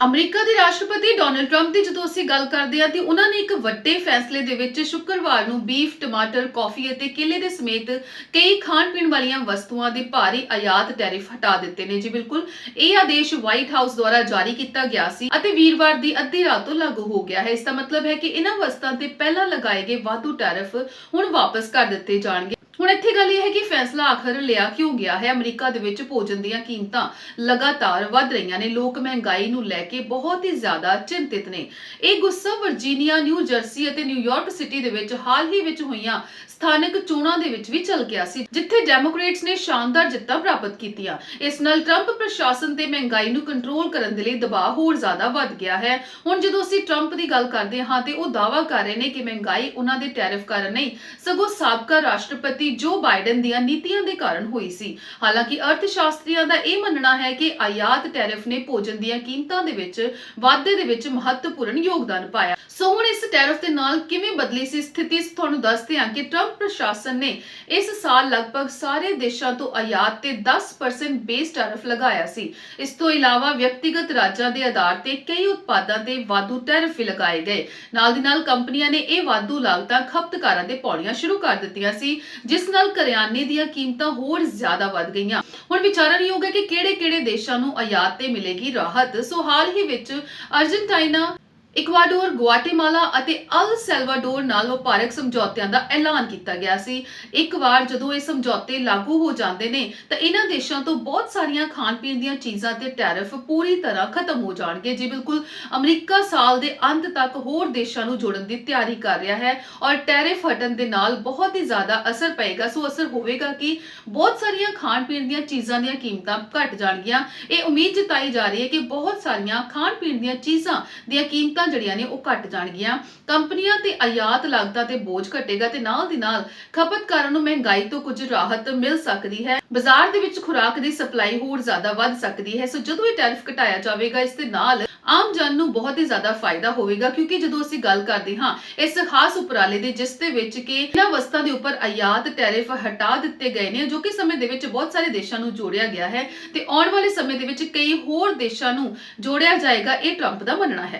America ਦੇ ਰਾਸ਼ਟਰਪਤੀ Donald Trump ਦੀ ਜਦੋਂ ਅਸੀਂ ਗੱਲ ਕਰਦੇ ਹਾਂ ਤੇ ਉਹਨਾਂ ਨੇ ਇੱਕ ਵੱਡੇ ਫੈਸਲੇ ਦੇ ਵਿੱਚ ਸ਼ੁੱਕਰਵਾਰ ਨੂੰ ਬੀਫ, ਟਮਾਟਰ, ਕੌਫੀ ਅਤੇ ਕੇਲੇ ਦੇ ਸਮੇਤ ਕਈ ਖਾਣ ਪੀਣ ਵਾਲੀਆਂ ਵਸਤੂਆਂ ਦੇ ਭਾਰੀ ਆਯਾਤ ਟੈਰਿਫ ਹਟਾ ਦਿੱਤੇ ਨੇ। ਜੀ ਬਿਲਕੁਲ ਇਹ ਆਦੇਸ਼ ਵਾਈਟ ਹਾਊਸ ਦੁਆਰਾ ਜਾਰੀ ਕੀਤਾ ਗਿਆ ਸੀ ਅਤੇ ਵੀਰਵਾਰ ਦੀ ਅੱਧੀ ਰਾਤ ਤੋਂ ਲਾਗੂ ਹੋ ਗਿਆ ਹੈ। ਇਸ ਦਾ ਮਤਲਬ ਹੈ ਕਿ ਇਹਨਾਂ ਵਸਤਾਂ ਤੇ ਪਹਿਲਾਂ ਲਗਾਏ ਗਏ ਵਾਧੂ ਟੈਰਿਫ ਹੁਣ ਵਾਪਸ ਕਰ ਦਿੱਤੇ ਜਾਣਗੇ। ਇੱਥੇ ਗੱਲ ਇਹ ਹੈ ਕਿ ਫੈਸਲਾ ਆਖਰ ਲਿਆ ਕਿਉਂ ਗਿਆ ਹੈ? ਅਮਰੀਕਾ ਦੇ ਵਿੱਚ ਭੋਜਨ ਦੀਆਂ ਕੀਮਤਾਂ ਲਗਾਤਾਰ ਵੱਧ ਰਹੀਆਂ ਨੇ। ਲੋਕ ਮਹਿੰਗਾਈ ਨੂੰ ਲੈ ਕੇ ਬਹੁਤ ਹੀ ਜ਼ਿਆਦਾ ਚਿੰਤਿਤ ਨੇ। ਇਹ ਗੁੱਸਾ ਵਰਜੀਨੀਆ, ਨਿਊ ਜਰਸੀ ਅਤੇ ਨਿਊਯਾਰਕ ਸਿਟੀ ਦੇ ਵਿੱਚ ਹਾਲ ਹੀ ਵਿੱਚ ਹੋਈਆਂ ਸਥਾਨਕ ਚੋਣਾਂ ਦੇ ਵਿੱਚ ਵੀ ਚੱਲ ਗਿਆ ਸੀ, ਜਿੱਥੇ ਡੈਮੋਕ੍ਰੇਟਸ ਨੇ ਸ਼ਾਨਦਾਰ ਜਿੱਤਾਂ ਪ੍ਰਾਪਤ ਕੀਤੀਆਂ। ਇਸ ਨਾਲ ਟਰੰਪ ਪ੍ਰਸ਼ਾਸਨ ਤੇ ਮਹਿੰਗਾਈ ਨੂੰ ਕੰਟਰੋਲ ਕਰਨ ਦੇ ਲਈ ਦਬਾਅ ਹੋਰ ਜ਼ਿਆਦਾ ਵੱਧ ਗਿਆ ਹੈ। ਹੁਣ ਜਦੋਂ ਅਸੀਂ ਟਰੰਪ ਦੀ ਗੱਲ ਕਰਦੇ ਹਾਂ ਤੇ ਉਹ ਦਾਅਵਾ ਕਰ ਰਹੇ ਨੇ ਕਿ ਮਹਿੰਗਾਈ ਉਹਨਾਂ ਦੇ ਟੈਰਿਫ ਕਾਰਨ ਨਹੀਂ, ਸਗੋਂ ਸਾਬਕਾ ਰਾਸ਼ਟਰਪਤੀ ਜੋ ਬਾਈਡਨ ਦੀਆਂ ਨੀਤੀਆਂ ਦੇ ਕਾਰਨ ਹੋਈ ਸੀ। ਹਾਲਾਂਕਿ ਅਰਥ ਦਾ ਇਹ ਮੰਨਣਾ ਹੈ ਕਿ ਆਯਾਤ ਟੈਰਿਫ ਨੇ ਭੋਜਨ ਦੀਆਂ ਕੀਮਤਾਂ ਦੇ ਵਿੱਚ, ਵਾਧੇ ਦੇ ਵਿੱਚ ਮਹੱਤਵਪੂਰਨ ਯੋਗਦਾਨ ਪਾਇਆ। ਸੋ ਹੁਣ ਇਸ ਟੈਰਿਫ ਦੇ ਨਾਲ ਕਿਵੇਂ ਬਦਲੀ ਸੀ ਸਥਿਤੀ? ਤੁਹਾਨੂੰ ਦੱਸਦੇ ਹਾਂ ਕਿ ਟਰੰਪ ਪ੍ਰਸ਼ਾਸਨ ਨੇ ਇਸ ਸਾਲ ਲਗਭਗ ਸਾਰੇ ਦੇਸ਼ਾਂ ਤੋਂ ਆਯਾਤ ਤੇ 10% ਬੇਸ ਟੈਰਿਫ ਲਗਾਇਆ ਸੀ। ਇਸ ਤੋਂ ਇਲਾਵਾ ਵਿਅਕਤੀਗਤ ਰਾਜਾਂ ਦੇ ਆਧਾਰ ਤੇ ਕਈ ਉਤਪਾਦਾਂ ਤੇ ਵਾਧੂ ਟੈਰਿਫ ਵੀ ਲਗਾਏ ਗਏ। ਨਾਲ ਦੀ ਨਾਲ ਕੰਪਨੀਆਂ ਨੇ ਇਹ ਵਾਧੂ ਲਾਗਤਾਂ ਖਪਤਕਾਰਾਂ ਦੇ ਪਾਉਣੀਆਂ ਸ਼ੁਰੂ ਕਰ ਦਿੱਤੀਆਂ ਸੀ, ਜਿਸ ਨਾਲ ਕਰਿਆਨੇ ਦੀਆਂ ਕੀਮਤਾਂ ਹੋਰ ਜ਼ਿਆਦਾ ਵੱਧ ਗਈਆਂ। ਹੁਣ ਵਿਚਾਰਨਯੋਗ ਹੈ ਕਿ ਕਿਹੜੇ-ਕਿਹੜੇ ਦੇਸ਼ਾਂ ਨੂੰ ਆਯਾਤ ਤੇ ਮਿਲੇਗੀ ਰਾਹਤ। ਸੋ ਹਾਲ ਹੀ ਵਿੱਚ ਅਰਜਨਟਾਈਨਾ ਇਕਵਾਡੋਰ ਗੁਆਟੇਮਾਲਾ ਅਤੇ ਅਲ ਸੈਲਵਾਡੋਰ ਨਾਲ ਵਪਾਰਕ ਸਮਝੌਤਿਆਂ ਦਾ ਐਲਾਨ ਕੀਤਾ ਗਿਆ ਸੀ। ਇੱਕ ਵਾਰ ਜਦੋਂ ਇਹ ਸਮਝੌਤੇ ਲਾਗੂ ਹੋ ਜਾਂਦੇ ਨੇ, ਤਾਂ ਇਹਨਾਂ ਦੇਸ਼ਾਂ ਤੋਂ ਬਹੁਤ ਸਾਰੀਆਂ ਖਾਣ ਪੀਣ ਦੀਆਂ ਚੀਜ਼ਾਂ ਤੇ ਟੈਰਿਫ ਪੂਰੀ ਤਰ੍ਹਾਂ ਖਤਮ ਹੋ ਜਾਣਗੇ। ਜੀ ਬਿਲਕੁਲ ਅਮਰੀਕਾ ਸਾਲ ਦੇ ਅੰਤ ਤੱਕ ਹੋਰ ਦੇਸ਼ਾਂ ਨੂੰ ਜੋੜਨ ਦੀ ਤਿਆਰੀ ਕਰ ਰਿਹਾ ਹੈ ਔਰ ਟੈਰਿਫ ਹਟਣ ਦੇ ਨਾਲ ਬਹੁਤ ਹੀ ਜ਼ਿਆਦਾ ਅਸਰ ਪਏਗਾ, ਸੋ ਅਸਰ ਹੋਵੇਗਾ ਕਿ ਬਹੁਤ ਸਾਰੀਆਂ ਖਾਣ ਪੀਣ ਦੀਆਂ ਚੀਜ਼ਾਂ ਦੀਆਂ ਕੀਮਤਾਂ ਘਟ ਜਾਣਗੀਆਂ। ਇਹ ਉਮੀਦ ਜਤਾਈ ਜਾ ਰਹੀ ਹੈ ਕਿ ਬਹੁਤ ਸਾਰੀਆਂ ਖਾਣ ਪੀਣ ਦੀਆਂ ਚੀਜ਼ਾਂ ਦੀਆਂ ਕੀਮਤਾਂ ਕੀਮਤਾਂ ਜਿਹੜੀਆਂ ਨੇ ਉਹ ਘਟ ਜਾਣਗੀਆਂ। ਕੰਪਨੀਆਂ ਤੇ ਆਯਾਤ ਲਾਗਤਾਂ ਤੇ ਬੋਝ ਘਟੇਗਾ ਤੇ ਨਾਲ ਦੀ ਨਾਲ ਖਪਤਕਾਰਾਂ ਨੂੰ ਮਹਿੰਗਾਈ ਤੋਂ ਕੁਝ ਰਾਹਤ ਮਿਲ ਸਕਦੀ ਹੈ। ਬਾਜ਼ਾਰ ਦੇ ਵਿੱਚ ਖੁਰਾਕ ਦੀ ਸਪਲਾਈ ਹੋਰ ਜ਼ਿਆਦਾ ਵੱਧ ਸਕਦੀ ਹੈ। ਸੋ ਜਦੋਂ ਇਹ ਟੈਰਿਫ ਘਟਾਇਆ ਜਾਵੇਗਾ, ਇਸ ਦੇ ਨਾਲ ਆਮ ਜਨ ਨੂੰ ਬਹੁਤ ਹੀ ਜ਼ਿਆਦਾ ਫਾਇਦਾ ਹੋਵੇਗਾ, ਕਿਉਂਕਿ ਜਦੋਂ ਅਸੀਂ ਗੱਲ ਕਰਦੇ ਹਾਂ ਇਸ ਖਾਸ ਉਪਰਾਲੇ ਦੇ, ਜਿਸ ਦੇ ਵਿੱਚ ਕਿ ਇਹਨਾਂ ਵਸਤਾਂ ਦੇ ਉੱਪਰ ਆਯਾਤ ਟੈਰਿਫ ਹਟਾ ਦਿੱਤੇ ਗਏ ਨੇ, ਜੋ ਕਿ ਸਮੇਂ ਦੇ ਵਿੱਚ ਬਹੁਤ ਸਾਰੇ ਦੇਸ਼ਾਂ ਨੂੰ ਜੋੜਿਆ ਗਿਆ ਹੈ ਤੇ ਆਉਣ ਵਾਲੇ ਸਮੇਂ ਦੇ ਵਿੱਚ ਕਈ ਹੋਰ ਦੇਸ਼ਾਂ ਨੂੰ ਜੋੜਿਆ ਜਾਏਗਾ, ਇਹ ਟਰੰਪ ਦਾ ਮੰਨਣਾ ਹੈ।